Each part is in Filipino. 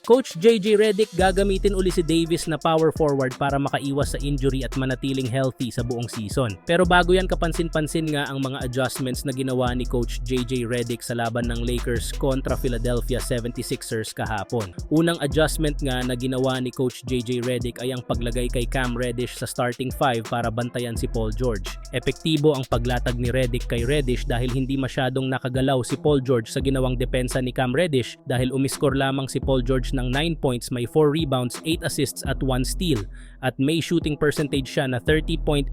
Coach JJ Redick gagamitin uli si Davis na power forward para makaiwas sa injury at manatiling healthy sa buong season. Pero bago yan kapansin-pansin nga ang mga adjustments na ginawa ni Coach JJ Redick sa laban ng Lakers kontra Philadelphia 76ers kahapon. Unang adjustment nga na ginawa ni Coach JJ Redick ay ang paglagay kay Cam Reddish sa starting five para bantayan si Paul George. Epektibo ang paglatag ni Redick kay Reddish dahil hindi masyadong nakagalaw si Paul George sa ginawang depensa ni Cam Reddish dahil umiskor lamang si Paul George ng 9 points, may 4 rebounds, 8 assists at 1 steal at may shooting percentage siya na 30.8%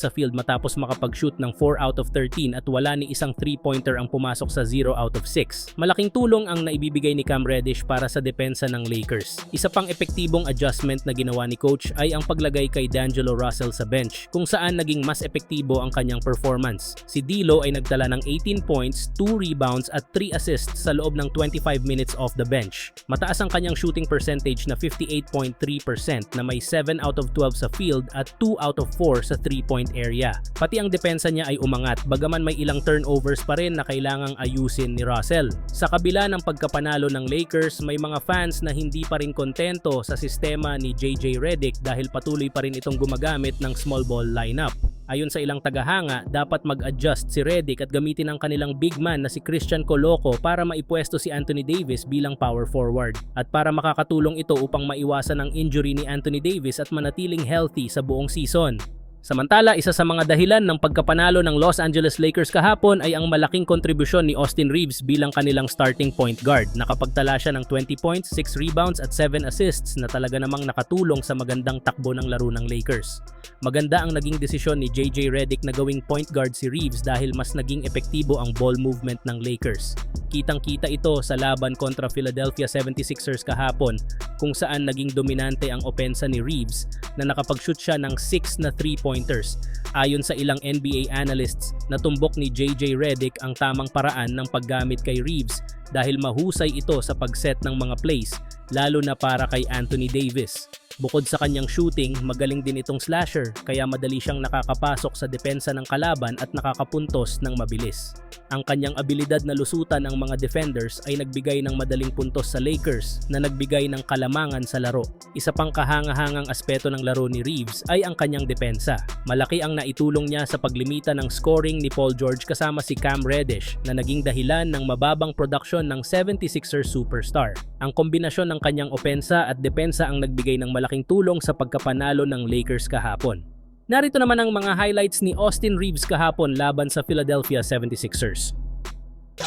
sa field matapos makapag-shoot ng 4 out of 13 at wala ni isang 3-pointer ang pumasok sa 0 out of 6. Malaking tulong ang naibibigay ni Cam Reddish para sa depensa ng Lakers. Isa pang epektibong adjustment na ginawa ni coach ay ang paglagay kay D'Angelo Russell sa bench kung saan naging mas epektibo ang kanyang performance. Si D'Lo ay nagtala ng 18 points, 2 rebounds at 3 assists sa loob ng 25 minutes off the bench. Mataas ang kanyang shooting percentage na 58.3% na may 7 out of 12 sa field at 2 out of 4 sa 3-point area. Pati ang depensa niya ay umangat bagaman may ilang turnovers pa rin na kailangang ayusin ni Russell. Sa kabila ng pagkapanalo ng Lakers, may mga fans na hindi pa rin kontento sa sistema ni JJ Redick dahil patuloy pa rin itong gumagamit ng small ball lineup. Ayon sa ilang tagahanga, dapat mag-adjust si Redick at gamitin ang kanilang big man na si Christian Coloco para maipwesto si Anthony Davis bilang power forward. At para makakatulong ito upang maiwasan ang injury ni Anthony Davis at manatiling healthy sa buong season. Samantala, isa sa mga dahilan ng pagkapanalo ng Los Angeles Lakers kahapon ay ang malaking kontribusyon ni Austin Reeves bilang kanilang starting point guard. Nakapagtala siya ng 20 points, 6 rebounds at 7 assists na talaga namang nakatulong sa magandang takbo ng laro ng Lakers. Maganda ang naging desisyon ni JJ Redick na gawing point guard si Reeves dahil mas naging epektibo ang ball movement ng Lakers. Kitang-kita ito sa laban kontra Philadelphia 76ers kahapon kung saan naging dominante ang opensa ni Reeves na nakapag-shoot siya ng 6 na 3-pointers. Ayon sa ilang NBA analysts, natumbok ni JJ Redick ang tamang paraan ng paggamit kay Reeves dahil mahusay ito sa pagset ng mga plays, lalo na para kay Anthony Davis. Bukod sa kanyang shooting, magaling din itong slasher kaya madali siyang nakakapasok sa depensa ng kalaban at nakakapuntos ng mabilis. Ang kanyang abilidad na lusutan ang mga defenders ay nagbigay ng madaling puntos sa Lakers na nagbigay ng kalamangan sa laro. Isa pang kahangahangang aspeto ng laro ni Reeves ay ang kanyang depensa. Malaki ang naitulong niya sa paglimita ng scoring ni Paul George kasama si Cam Reddish na naging dahilan ng mababang produksyon ng 76ers superstar. Ang kombinasyon ng kanyang opensa at depensa ang nagbigay ng malaking tulong sa pagkapanalo ng Lakers kahapon. Narito naman ang mga highlights ni Austin Reeves kahapon laban sa Philadelphia 76ers.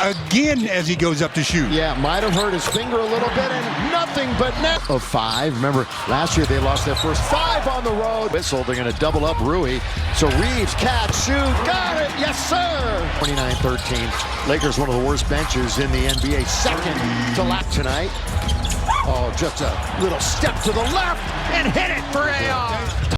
again as he goes up to shoot. Yeah, might have hurt his finger a little bit and nothing but net of five. Remember, last year they lost their first five on the road. Whistle, they're going to double up Rui. So Reeves, catch, shoot, got it, yes sir! 29-13. Lakers, one of the worst benches in the NBA. Second to lap tonight. Oh, just a little step to the left and hit it for AR.